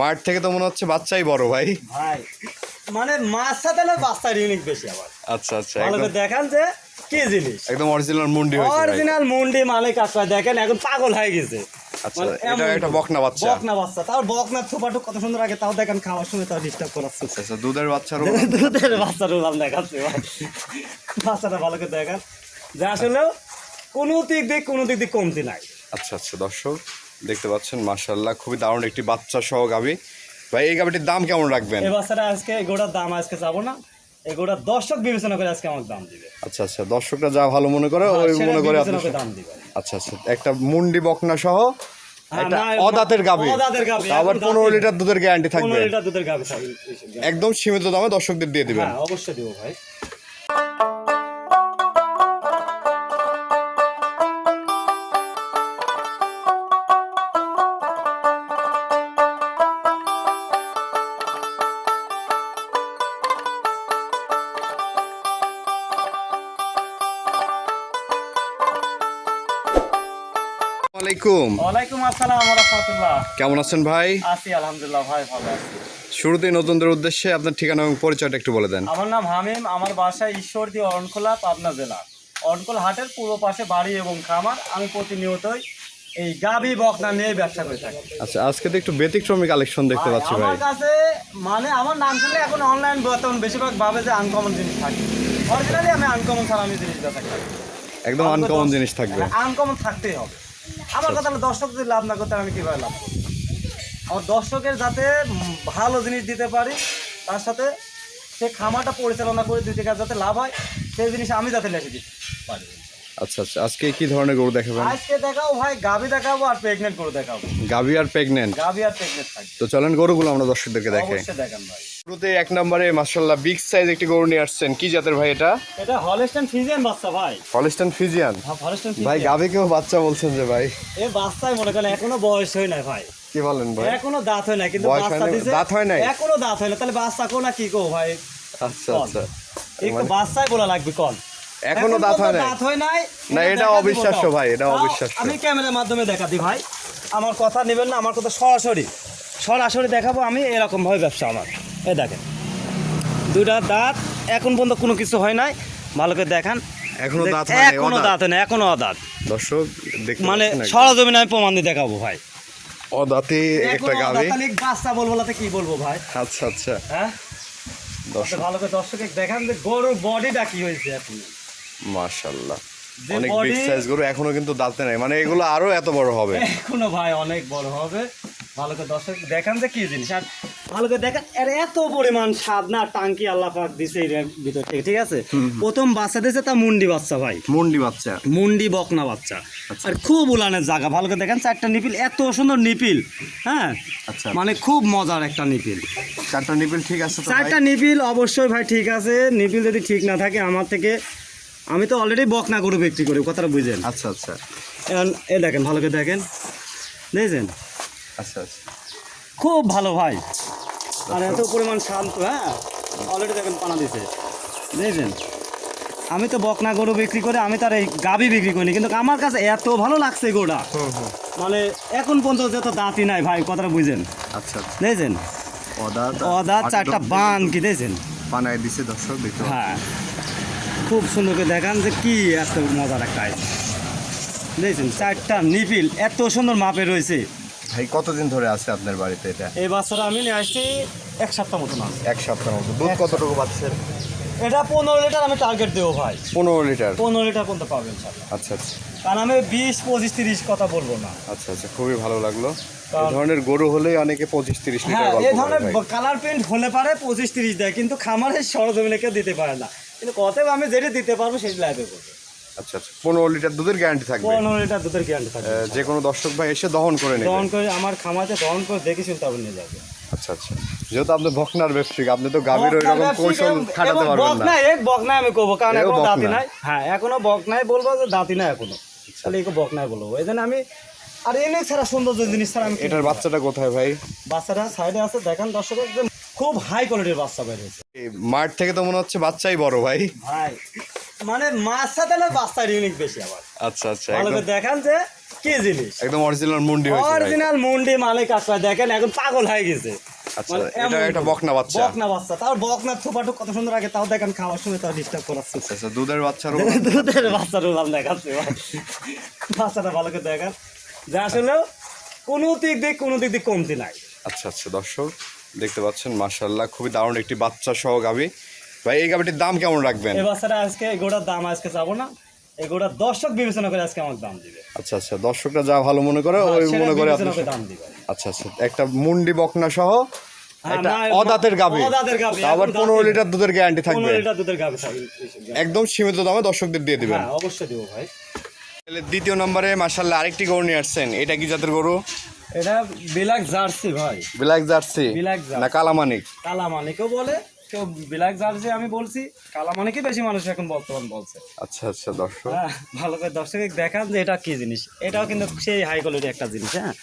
মাঠ থেকে তো মনে হচ্ছে বাচ্চাই বড় ভাই। ভাই মানে মাছ সাথে না বাচ্চার ইউনিক বেশি আবার। আচ্ছা আচ্ছা ভালো করে দেখান যে কি জিনিস। একদম অরিজিনাল মুন্ডি হয়েছে অরিজিনাল মুন্ডি মালিক আসলে দেখেন এখন পাগল হয়ে গেছে। আচ্ছা মানে এটা একটা বকনা বাচ্চা। বকনা বাচ্চা। তাও বকনা থোপাটুক কত সুন্দর আগে তাও দেখেন খাওয়ার সময় তাও ডিস্টার্ব করাচ্ছে আচ্ছা আচ্ছা দুধের বাচ্চারও দুধের বাচ্চার উলাম দেখাচ্ছে ভাই। বাচ্চাটা ভালো করে দেখান। যে আসলে কোনো দিক দিয়ে কোনো দিক দিয়ে কমতি নাই। আচ্ছা আচ্ছা দর্শক দেখতে পাচ্ছেন মাশাআল্লাহ খুবই দারুণ একটি বাচ্চা সহ গাবি ভাই এই গাবিটির দাম কেমন রাখবেন? এই বাচ্চাটা আজকে এগোটার দাম আজকে যাব না। এগোটার দর্শক বিবেচনা করে আজকে আমার দাম দিবে। আচ্ছা আচ্ছা দর্শকরা যা ভালো মনে করে ওই মনে করে আপনি দাম দিবে। আচ্ছা আচ্ছা একটা মুন্ডি বকনা সহ হ্যাঁ, একটা অদাতের গাবি আবার একদম পনেরো লিটার দুধের গ্যারান্টি থাকবে। লিটার দুধের গাভী একদম সীমিত দামে দর্শকদের দিয়ে দিবেন। হ্যাঁ অবশ্যই দিব ভাই। আলাইকুম। ওয়ালাইকুম আসসালাম রহমতুল্লাহ। কেমন আছেন ভাই? আছি আলহামদুলিল্লাহ ভাই ভালো আছি। শুরুতেই নতুনদের উদ্দেশ্যে আপনার ঠিকানা এবং পরিচয়টা একটু বলে দেন। আমার নাম হামিম আমার বাসা ঈশ্বরদী অরণখোলা পাবনা জেলা। অরণখোল হাটের পূর্ব পাশে বাড়ি এবং খামার। আমি প্রতিনিয়তই এই গাভী বকনা নিয়ে ব্যবসা করে থাকি। আচ্ছা আজকে তো একটু ব্যতিক্রমী কালেকশন দেখতে পাচ্ছি ভাই। আমার কাছে মানে আমার নাম শুনলে এখন অনলাইন বর্তমান বেশিরভাগ ভাবে যে আনকমন জিনিস থাকে। অরিজিনালি আমি আনকমন আমি জিনিস একদম আনকমন জিনিস থাকবে। আনকমন থাকতেই হবে। আমার কথা হলো দর্শক যদি লাভ না করতে আমি কীভাবে লাভ আমার দর্শকের যাতে ভালো জিনিস দিতে পারি, তার সাথে সে খামাটা পরিচালনা করে দুই টাকা যাতে লাভ হয়, সেই জিনিস আমি যাতে লেখে দিতে পারি। আচ্ছা আচ্ছা। আজকে কি ধরনের গরু দেখাবেন? আজকে দেখাবো ভাই গাভি দেখাবো আর প্রেগনেন্ট করে দেখাবো। গাভি আর প্রেগনেন্ট গাভি আর প্রেগনেন্ট থাকবে। তো চলেন গরুগুলো আমরা দর্শকদেরকে দেখাই। অবশ্যই দেখান ভাই। শুরুতে এক নম্বরে মার্শাল্লাহ বিগ সাইজ একটি গরু নিয়ে আসছেন। কি জাতের ভাই এটা? এটা হলেস্টান ফিজিয়ান বাচ্চা ভাই। হলিস্টান ফিজিয়ান হলেস্টান ভাই গাভিকেও বাচ্চা বলছেন যে ভাই। এ বাচ্চাই মনে করেন এখনও বয়স হয় নাই ভাই। কি বলেন ভাই? এখনও দাঁত হয় না কিন্তু বাচ্চা দিছে দাঁত হয় নাই? এখনও দাঁত হয় না তাহলে বাচ্চা কো না কি কো ভাই? আচ্ছা বল। আচ্ছা। একটু বাচ্চাই বলা লাগবে কোন এখনও দাঁত হয় নাই? দাঁত হয় নাই। না, এটা অবিশ্বাস্য ভাই, এটা অবিশ্বাস্য। আমি ক্যামেরার মাধ্যমে দেখা দিই ভাই। আমার কথা নেবেন না আমার কথা সরাসরি। সরাসরি দেখাবো আমি এরকম ভাবে ব্যবসা আমার। এই দেখেন। দুইটা দাঁত এখন পর্যন্ত কোনো কিছু হয় নাই। ভালো করে দেখান। এখনও দাঁত হয় নাই, এখনও দাঁত হয় না এখনও অদাঁত। দর্শক দেখতে মানে। সরজমিনে আমি প্রমাণ দিয়ে দেখাবো ভাই। অদাঁতে একটা বলব কি বলব ভাই? আচ্ছা আচ্ছা। হ্যাঁ? দর্শক। ভালো করে দর্শকে দেখান যে গরুর বডিটা কি হয়েছে এখন। মাশাল্লাহ অনেক বিগ সাইজ গরু এখনও কিন্তু দাঁতে নাই। মানে এগুলো আরও এত বড় হবে। এখনও ভাই অনেক বড় হবে। ভালো করে দর্শক দেখান যে কি জিনিস। আর ভালো করে দেখেন এর এত পরিমাণ স্বাদ না টাঙ্কি আল্লাহ পাক দিছে এর ভিতর থেকে ঠিক আছে? প্রথম বাচ্চা দিয়েছে তা মুন্ডি বাচ্চা ভাই। মুন্ডি বাচ্চা। মুন্ডি বকনা বাচ্চা। আর খুব উলানের জায়গা। ভালো করে দেখেন চারটা নিপিল এত সুন্দর নিপিল হ্যাঁ? আচ্ছা। মানে খুব মজার একটা নিপিল। চারটা নিপিল ঠিক আছে চারটা নিপিল অবশ্যই ভাই ঠিক আছে। নিপিল যদি ঠিক না থাকে আমার থেকে আমি তো অলরেডি বক না গরু বিক্রি করি কথাটা বুঝেন। আচ্ছা আচ্ছা। এখন এ দেখেন ভালো করে দেখেন। দেখছেন? আচ্ছা আচ্ছা। খুব ভালো ভাই। আর এত পরিমাণ শান্ত হ্যাঁ? অলরেডি দেখেন পানা দিছে। বুঝেছেন আমি তো বকনা গরু বিক্রি করে আমি তার এই গাবি বিক্রি করিনি কিন্তু আমার কাছে এত ভালো লাগছে গরুটা। মানে এখন পর্যন্ত যত দাঁতই নাই ভাই কথাটা বুঝেন। আচ্ছা আচ্ছা। দেখছেন? অদাঁত অদাঁত চারটা বান কি দেখছেন? বানায় দিছে দর্শক হ্যাঁ। খুব সুন্দর করে দেখান যে কি এত মজার একটা আইটেম দেখছেন চারটা নিপিল এত সুন্দর মাপে রয়েছে। ভাই কতদিন ধরে আছে আপনার বাড়িতে এটা? এই বাচ্চাটা আমি নিয়ে আসছি এক সপ্তাহ মতন আছে। এক সপ্তাহ মতো দুধ কতটুকু পাচ্ছেন এটা পনেরো লিটার আমি টার্গেট দেবো ভাই। পনেরো লিটার? পনেরো লিটার পর্যন্ত পাবেন ইনশাল্লাহ আচ্ছা আচ্ছা। কারণ আমি বিশ পঁচিশ তিরিশ কথা বলব না। আচ্ছা আচ্ছা খুবই ভালো লাগল। এই ধরনের গরু হলেই অনেকে পঁচিশ তিরিশ লিটার হ্যাঁ এই ধরনের কালার প্রিন্ট হলে পারে পঁচিশ তিরিশ দেয় কিন্তু খামারের সরজমিনে কেউ দিতে পারে না। কিন্তু আমি যেটা দিতে পারব সেটা করব আচ্ছা আচ্ছা। পনেরো লিটার দুধের গ্যারান্টি থাকবে। পনেরো লিটার দুধের গ্যারান্টি থাকবে। যে কোনো দর্শক ভাই এসে দহন করে নেবে। দহন করে আমার খামাতে দহন করে দেখে নিয়ে যাবে। আচ্ছা আচ্ছা। যেহেতু আপনি ব্যবসায়িক আপনি তো গাভীর ওই রকম কৌশল খাটাতে পারবেন না। বকনাই এক বকনাই আমি করব কারণ এখনও বকনা। দাঁতি নাই। হ্যাঁ এখনও বকনাই বলব যে দাঁতি নাই এখনও। তাহলে একে বকনাই বলব। এই জন্য আমি আর এনে ছাড়া সৌন্দর্য জিনিস ছাড়া আমি এটার বাচ্চাটা কোথায় ভাই? বাচ্চাটা সাইডে আছে দেখেন দর্শক খুব হাই কোয়ালিটির বাচ্চা বের হয়েছে। মাঠ থেকে তো মনে হচ্ছে বাচ্চাই বড় ভাই। ভাই মানে মাছ সাথে না বাচ্চার ইউনিক বেশি আবার। আচ্ছা আচ্ছা ভালো করে দেখান যে কি জিনিস। একদম অরিজিনাল মুন্ডি হয়েছে অরিজিনাল মুন্ডি মালিক কাকা দেখেন এখন পাগল হয়ে গেছে। আচ্ছা মানে এটা একটা বকনা বাচ্চা। বকনা বাচ্চা। তাও বকনা কত সুন্দর আগে তাও দেখেন খাওয়ার সময় তাও ডিস্টার্ব করাচ্ছে। আচ্ছা আচ্ছা দুধের বাচ্চারও দুধের বাচ্চার দেখাচ্ছে ভাই। বাচ্চাটা ভালো করে দেখান। যে আসলে কোনো দিক দিয়ে কোনো দিক দিয়ে কমতি নাই। আচ্ছা আচ্ছা দর্শক দেখতে পাচ্ছেন মাশাল্লাহ খুবই দারুণ একটি বাচ্চা সহ গাবি ভাই এই গাবিটির দাম কেমন রাখবেন? এই বাচ্চাটা আজকে গোড়ার দাম আজকে যাব না। গোড়ার দর্শক বিবেচনা করে আজকে আমাকে দাম দিবে। আচ্ছা আচ্ছা দর্শকরা যা ভালো মনে করে ওই মনে করে আপনি দাম দিবে। আচ্ছা আচ্ছা একটা মুন্ডি বকনা সহ হ্যাঁ, একটা অদাতের গাবি গাভী, আবার পনেরো লিটার দুধের গ্যারান্টি থাকবে। পনেরো লিটার দুধের গাভী একদম সীমিত দামে দর্শকদের দিয়ে দিবেন। হ্যাঁ অবশ্যই দিব ভাই। তাহলে দ্বিতীয় নম্বরে মাশাল্লাহ আরেকটি গরু নিয়ে আসছেন। এটা কি জাতের গরু? এটা বিলাক জার্সি ভাই। Black Jersey? জার্সি। না কালামানিক? কালামানিকেও বলে কেউ বিলাক জার্সি আমি বলছি কালামানিকে বেশি মানুষ এখন বর্তমান বলছে। আচ্ছা আচ্ছা দর্শক। হ্যাঁ ভালো করে দর্শক দেখান যে এটা কি জিনিস। এটাও কিন্তু সেই হাই কোয়ালিটি একটা জিনিস হ্যাঁ।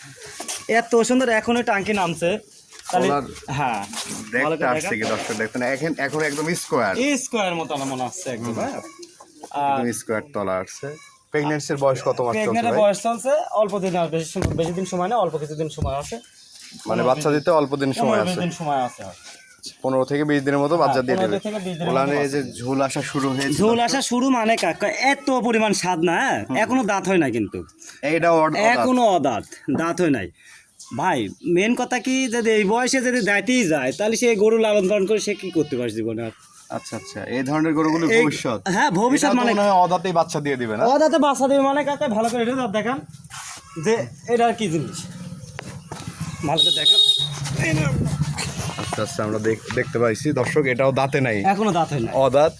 এত সুন্দর এখনই টাঙ্কি নামছে। হ্যাঁ দেখতে আসছে কি দর্শক দেখতেন এখন এখন একদম স্কোয়ার স্কোয়ার মতো আমার মনে হচ্ছে একদম হ্যাঁ। একদম স্কোয়ার তলা আসছে। প্রেগনেন্সির বয়স কত মাস চলছে বয়স চলছে অল্প দিন আর বেশি বেশি দিন সময় না অল্প কিছুদিন সময় আছে। মানে বাচ্চা দিতে অল্প দিন সময় আছে। দিন সময় আছে পনেরো থেকে বিশ দিনের মতো বাচ্চা দিয়ে দেবে। ওলানে যে ঝুল আসা শুরু হয়েছে ঝোল আসা শুরু মানে কাকা এত পরিমাণ স্বাদ না হ্যাঁ? এখনও দাঁত হয় না কিন্তু। অদাত। এখনও অদাঁত দাঁত হয় নাই। ভাই মেন কথা কি যদি এই বয়সে যদি দাঁতেই যায় তাহলে সে গরু লালন পালন করে সে কি করতে পারছে জীবনে? আর আচ্ছা আচ্ছা। এই ধরনের গরুগুলো ভবিষ্যৎ। হ্যাঁ ভবিষ্যৎ মানে অদাতেই বাচ্চা দিয়ে দিবে না? অদাঁতে বাচ্চা দেবে মানে কাকা? ভালো করে এটা দেখান। যে এটা কি জিনিস? ভালো করে দেখান। আচ্ছা আচ্ছা আমরা দেখতে পাইছি। দর্শক এটাও দাঁতে নাই। এখনও দাঁত হয় অদাত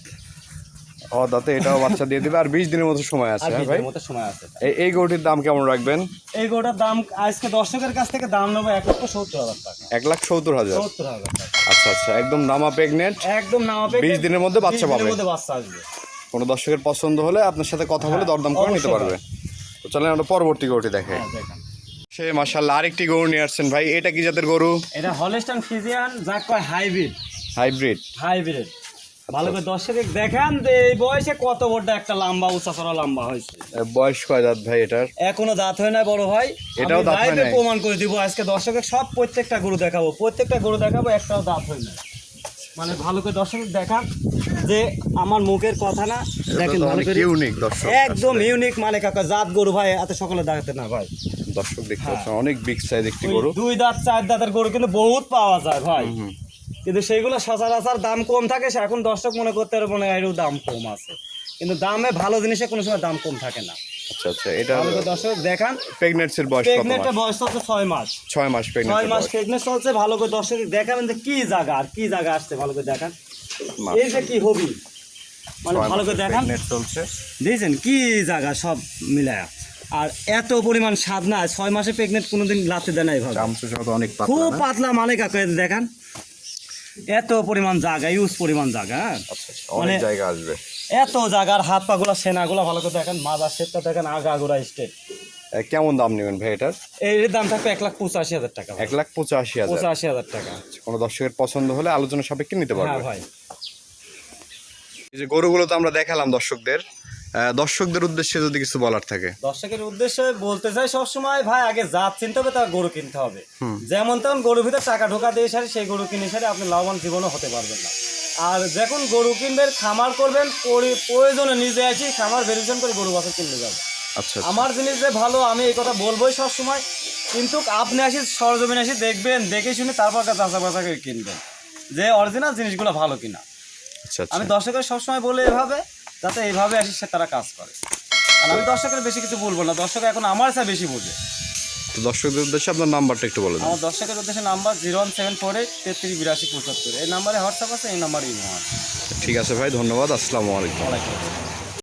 অদাতে এটাও বাচ্চা দিয়ে দিবে। আর বিশ দিনের মতো সময় আছে হ্যাঁ ভাই? মতো সময় আছে। এই- গরুটির দাম কেমন রাখবেন? এই গরুটার দাম আজকে দর্শকের কাছ থেকে দাম নেব এক লক্ষ সত্তর হাজার টাকা। এক লাখ সত্তর হাজার। সত্তর হাজার টাকা। আচ্ছা আচ্ছা একদম নামা প্রেগনেন্ট একদম নামা বিশ দিনের মধ্যে বাচ্চা পাবে। মধ্যে বাচ্চা আসবে। কোনো দর্শকের পছন্দ হলে আপনার সাথে কথা বলে হ্যাঁ, দরদাম করে নিতে পারবে। তো চলেন আমরা পরবর্তী গরুটি দেখে। হ্যাঁ সে মাশাআল্লাহ আরেকটি গরু নিয়ে আসছেন ভাই। এটা কি জাতের গরু? এটা হলস্টাইন ফিজিয়ান যা কয় হাইব্রিড। হাইব্রিড। হাইব্রিড। ভালো করে দর্শকে দেখান যে এই বয়সে কত বড় একটা লম্বা উঁচা চড়া লম্বা হয়েছে। বয়স কয় দাঁত ভাই এটার? এখনও দাঁত হয় না বড় ভাই। এটাও দাঁত হয় প্রমাণ করে দিব আজকে দর্শকের সব প্রত্যেকটা গরু দেখাবো। প্রত্যেকটা গরু দেখাবো একটাও দাঁত হয় না মানে ভালো করে দর্শক দেখান যে আমার মুখের কথা না। দেখেন ভালো করে। ইউনিক দর্শক। একদম ইউনিক মানে কাকা জাত গরু ভাই এত সকালে দেখাতে না ভাই। দর্শক দেখতে হ্যাঁ। অনেক বিগ সাইজ একটি গরু। দুই দাঁত চার দাঁতের গরু কিন্তু বহুত পাওয়া যায় ভাই। কিন্তু সেইগুলো সচরাচর দাম কম থাকে সে এখন দর্শক মনে করতে পারে মনে হয় দাম কম আছে। কিন্তু দামে ভালো জিনিসে কোনো সময় দাম কম থাকে না। আচ্ছা আচ্ছা এটা দর্শক দেখান প্রেগনেন্সির বয়স কত প্রেগনেন্টের বয়স চলছে ছয় মাস। ছয় মাস ছয় মাস বয়স। প্রেগনেন্ট চলছে ভালো করে দর্শক দেখাবেন যে কি জায়গা আর কি জায়গা আসছে ভালো করে দেখান। এই যে কি হবি মানে ভালো করে দেখান। চলছে। দেখছেন কি জায়গা সব মিলায়। আর এত পরিমাণ স্বাদ না ছয় মাসে প্রেগনেন্ট কোনোদিন লাতে দেয় না খুব পাতলা মানে কাকু দেখান। এত পরিমাণ জায়গা ইউজ পরিমাণ জায়গা হ্যাঁ? আচ্ছা আচ্ছা, অনেক মানে- জায়গা আসবে। এত জায়গার হাত পাগুলা সেনাগুলা ভালো করে দেখেন মাজার সেটটা দেখেন আগা গোড়া স্টেট কেমন দাম নেবেন ভাই এটার? এর দাম থাকবে এক লাখ পঁচাশি হাজার টাকা এক লাখ পঁচাশি হাজার। পঁচাশি হাজার টাকা। কোনো দর্শকের পছন্দ হলে আলোচনা সাপেক্ষে নিতে হ্যাঁ পারবে। ভাই। এই যে গরুগুলো তো আমরা দেখালাম দর্শকদের। দর্শকদের উদ্দেশ্যে যদি কিছু বলার থাকে। দর্শকের উদ্দেশ্যে বলতে চাই সবসময় ভাই আগে জাত চিনতে হবে তার গরু কিনতে হবে। যেমন তেমন গরুর ভিতরে টাকা ঢোকা দিয়ে সারি সেই গরু কিনে সারি আপনি লাভবান জীবনও হতে পারবেন না। আর যখন গরু কিনবেন খামার করবেন প্রয়োজনে নিজে আসি খামার ভেরিফিকেশন করে গরু বাছর কিনতে যাবে আচ্ছা আমার জিনিস যে ভালো আমি এই কথা বলবোই সবসময়। কিন্তু আপনি আসি সরজমিন আসি দেখবেন দেখে শুনে তারপর যাচা বাচা করে কিনবেন। যে অরিজিনাল জিনিসগুলো ভালো কিনা। আচ্ছা আচ্ছা। আমি দর্শকের সবসময় বলে এভাবে। যাতে এইভাবে আসি সে তারা কাজ করে। আর আমি দর্শকের বেশি কিছু বলব না দর্শক এখন আমার চা বেশি বোঝে। তো দর্শকদের উদ্দেশ্যে আপনার নাম্বারটা একটু বলে দিন। আমার দর্শকের উদ্দেশ্যে number zero one seven four eight তেত্রিশ বিরাশি পঁচাত্তর। এই নাম্বারে হোয়াটসঅ্যাপ আছে এই নাম্বারে ইমো আছে ঠিক আছে ভাই ধন্যবাদ আসসালামু আলাইকুম। ওয়ালাইকুম আসসালাম।